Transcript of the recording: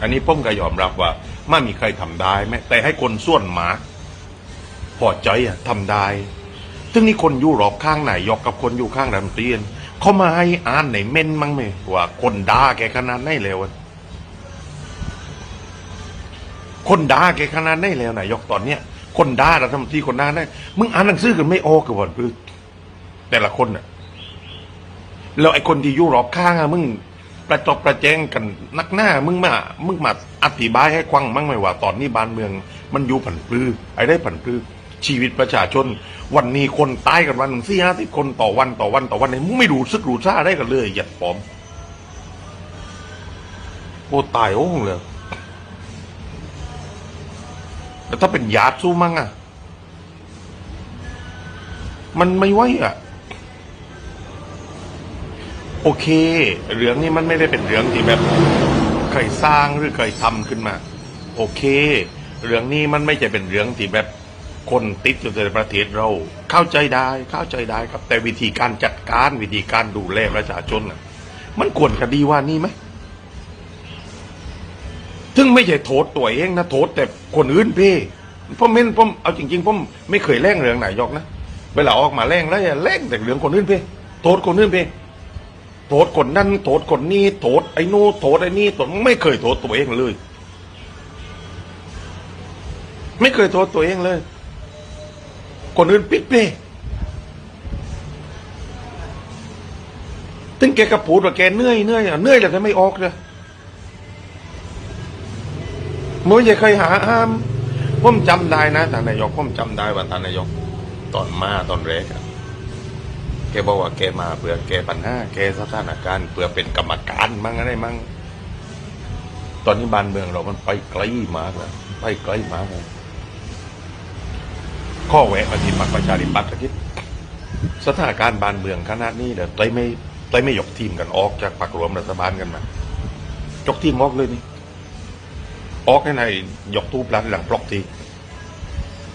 อันนี้ผมก็ยอมรับว่าไม่มีใครทำได้แม้แต่ให้คนส่วนมากพอใจอะทำได้ซึ่งนี่คนอยู่รอบข้างไหนยกกับคนอยู่ข้างรัมนตรีนเขามาให้อ่านในเม่นมั้งไหมว่าคนด่าแกขนาดไหนแล้วคนด่าแกขนาดไหนแล้วนายกตอนเนี้ยคนด่าเรัฐมนตรีคนด่าได้มึงอ่านหนังสือกันไม่ออกกับวันพือแต่ละคนน่ะแล้วไอ้คนที่อยู่รอบข้างอะมึง ประจบประแจงกันนักหน้ามึงมามึงมาอธิบายให้ควังมั้งไหมว่า ตอนนี้บ้านเมือง มันอยู่ผันปลือไอ้ได้ผันปลือชีวิตประชาชน วันนี้คนตายกันวันหนึ่งสี่ห้าสิบคนต่อวันต่อวันต่อวันเนี่ยมึงไม่รู้สึกรู้ซ่าได้กันเลยหยัดปอมโอ้ตายโอ้งเลยแล้วถ้าเป็นยาดสู้มั่งอะมันไม่ไหวอะ โอเค เรื่องนี้มันไม่ได้เป็นเรื่องที่แบบเคยสร้างหรือเคยทำขึ้นมา โอเค เรื่องนี้มันไม่ใช่เป็นเรื่องที่แบบคนติดอยู่ในประเทศเรา เข้าใจได้เข้าใจได้ครับ แต่วิธีการจัดการวิธีการดูแลประชาชนน่ะมันควรจะดีว่านี่ไหมถึงไม่ใช่โทษตัวเองนะโทษแต่คนอื่นพี่ผมเม่นผมเอาจริงๆผมไม่เคยแร่งเรื่องไหนายกนะเวลาออกมาแร่งแล้วอย่าแร่งแต่เรื่องคนอื่นพี่โทษคนอื่นพี่ โทษคนนั้นโทษคนนี้โทษไอ้นู้โทษไอ้นี่โทษไม่เคยโทษตัวเองเลย ไม่เคยโทษตัวเองเลย คนอื่นปิดเป้ถึงแกก็พูดว่าแกเหนื่อยเหนื่อยอะเหนื่อยแต่ไม่ออกเลยมือจะเคยหาอ้ามผมจำได้นะท่านนายกผมจำได้ว่าท่านนายก ตอนมาตอนแรกอะ แกบอกว่าแกมาเพื่อแกปัญหาแกสถานการณ์เพื่อเป็นกรรมการมั่งอะไรมั่งตอนนี้บ้านเมืองเรามันไปไกลมากแล้วไปไกลมากเลยข้อแวะมาที่พรรคประชาธิปัตย์สักทีสถานการณ์บ้านเมืองขนาดนี้เดี๋ยวไต้ไม่ไต้ไม่ยกทีมกันออกจากพรรครวมรัฐบาลกันมายกทีมออกเลยนี่ออกให้ในายยกตู้ปลัดหลังปลอกที